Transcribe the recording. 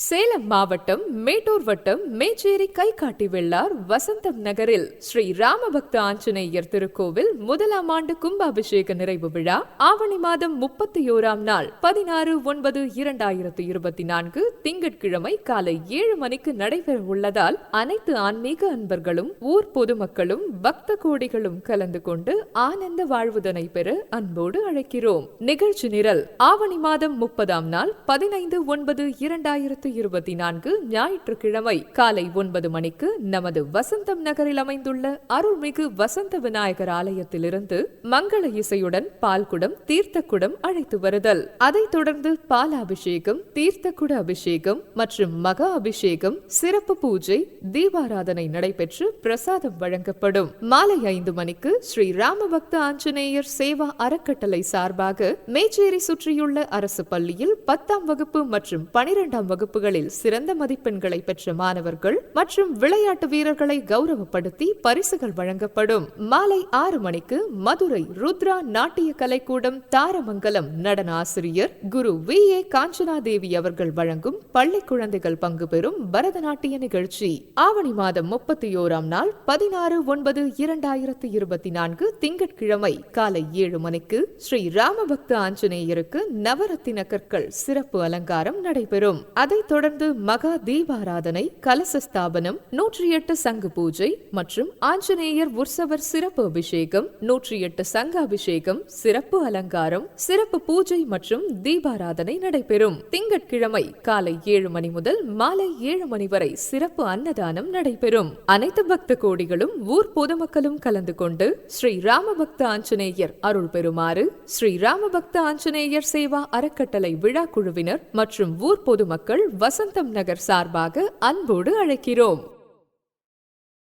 சேலம் மாவட்டம் மேட்டூர் வட்டம் மேச்சேரி கைகாட்டி வெள்ளார் வசந்தம் நகரில் ஸ்ரீ ராமபக்த ஆஞ்சநேயர் திருக்கோவில் முதலாம் ஆண்டு கும்பாபிஷேக நிறைவு விழா ஆவணி மாதம் முப்பத்தி ஓராம் நாள் பதினாறு ஒன்பது இரண்டாயிரத்து இருபத்தி நான்கு திங்கட்கிழமை காலை ஏழு மணிக்கு நடைபெற உள்ளதால் அனைத்து ஆன்மீக அன்பர்களும் ஊர் பொதுமக்களும் பக்த கோடிகளும் கலந்து கொண்டு ஆனந்த வாழ்வுதனை பெற அன்போடு அழைக்கிறோம். நிகழ்ச்சி நிரல் ஆவணி மாதம் முப்பதாம் நாள் பதினைந்து ஒன்பது இரண்டாயிரத்து இருபத்தி நான்கு ஞாயிற்றுக்கிழமை காலை ஒன்பது மணிக்கு நமது வசந்தம் நகரில் அமைந்துள்ள அருள்மிகு வசந்த விநாயகர் ஆலயத்திலிருந்து மங்கள இசையுடன் பால்குடம் தீர்த்தக்குடம் அழைத்து வருதல். அதைத் தொடர்ந்து பாலாபிஷேகம் தீர்த்தக்குட அபிஷேகம் மற்றும் மகா அபிஷேகம் சிறப்பு பூஜை தீபாராதனை நடைபெற்று பிரசாதம் வழங்கப்படும். மாலை ஐந்து மணிக்கு ஸ்ரீ ராமபக்த ஆஞ்சநேயர் சேவா அறக்கட்டளை சார்பாக மேச்சேரி சுற்றியுள்ள அரசு பள்ளியில் பத்தாம் வகுப்பு மற்றும் பனிரெண்டாம் வகுப்பு வகுப்புகளில் சிறந்த மதிப்பெண்களை பெற்ற மாணவர்கள் மற்றும் விளையாட்டு வீரர்களை கௌரவப்படுத்தி பரிசுகள் வழங்கப்படும். மாலை ஆறு மணிக்கு மதுரை ருத்ரா நாட்டிய கலைக்கூடம் தாரமங்கலம் நடன ஆசிரியர் குரு வி. ஏ. காஞ்சனாதேவி அவர்கள் வழங்கும் பள்ளி குழந்தைகள் பங்கு பெறும் பரதநாட்டிய நிகழ்ச்சி. ஆவணி மாதம் முப்பத்தி ஓராம் நாள் பதினாறு ஒன்பது இரண்டாயிரத்தி இருபத்தி நான்கு திங்கட்கிழமை காலை ஏழு மணிக்கு ஸ்ரீ ராமபக்த ஆஞ்சநேயருக்கு நவரத்தின கற்கள் சிறப்பு அலங்காரம் நடைபெறும். அதைத் தொடர்ந்து மகா தீபாராதனை கலச ஸ்தாபனம் நூற்றி எட்டு சங்கு பூஜை மற்றும் ஆஞ்சநேயர் உற்சவர் சிறப்பு அபிஷேகம் நூற்றி எட்டு சங்க அபிஷேகம் சிறப்பு அலங்காரம் சிறப்பு பூஜை மற்றும் தீபாராதனை நடைபெறும். திங்கட்கிழமை காலை ஏழு மணி முதல் மாலை ஏழு மணி வரை சிறப்பு அன்னதானம் நடைபெறும். அனைத்து பக்த கோடிகளும் ஊர் பொதுமக்களும் கலந்து கொண்டு ஸ்ரீ ராமபக்த ஆஞ்சநேயர் அருள் பெறுமாறு ஸ்ரீ ராமபக்த ஆஞ்சநேயர் சேவா அறக்கட்டளை விழா குழுவினர் மற்றும் ஊர் பொதுமக்கள் வசந்தம் நகர் சார்பாக அன்போடு அழைக்கிறோம்.